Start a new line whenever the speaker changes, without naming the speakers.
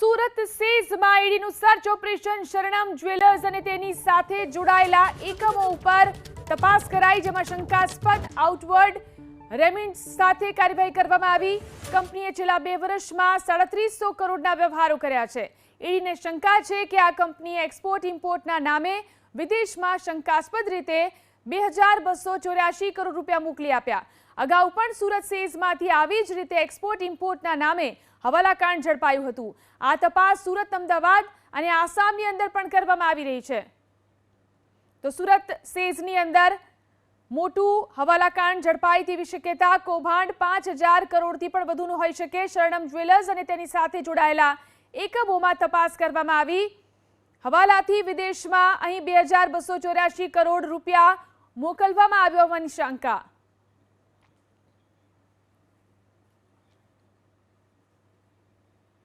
સુરત સેઝમાં ઈડીનું search operation Sharanam jewellers અને તેની સાથે જોડાયેલા એકમો ઉપર તપાસ કરાઈ, જેમાં શંકાસ્પદ આઉટવર્ડ રેમિન્સ સાથે કાર્યવાહી કરવામાં આવી. કંપનીએ છેલ્લા બે વર્ષમાં સાડત્રીસો કરોડના વ્યવહારો કર્યા છે. ઈડીને શંકા છે કે આ કંપનીએ એક્સપોર્ટ ઇમ્પોર્ટના નામે વિદેશમાં શંકાસ્પદ રીતે બે હજાર બસો ચોર્યાસી કરોડ રૂપિયા મોકલી આપ્યા. અગાઉ પણ સુરત સેઝમાંથી આવી જ રીતે એક્સપોર્ટ ઇમ્પોર્ટના નામે હવાલાકાંડ ઝડપાયું હતું. આ તપાસ સુરત, અમદાવાદ અને આસામની અંદર પણ કરવામાં આવી રહી છે. તો સુરત સેઝની અંદર મોટું હવાલાકાંડ ઝડપાય તેવી શક્યતા કૌભાંડ પાંચ હજાર કરોડથી પણ વધુનું હોઈ શકે. શરણમ જ્વેલર્સ અને તેની સાથે જોડાયેલા એકમોમાં તપાસ કરવામાં આવી. હવાલાથી વિદેશમાં અહીં બે હજાર બસો ચોર્યાસી કરોડ રૂપિયા મોકલવામાં આવ્યો હોવાની શંકા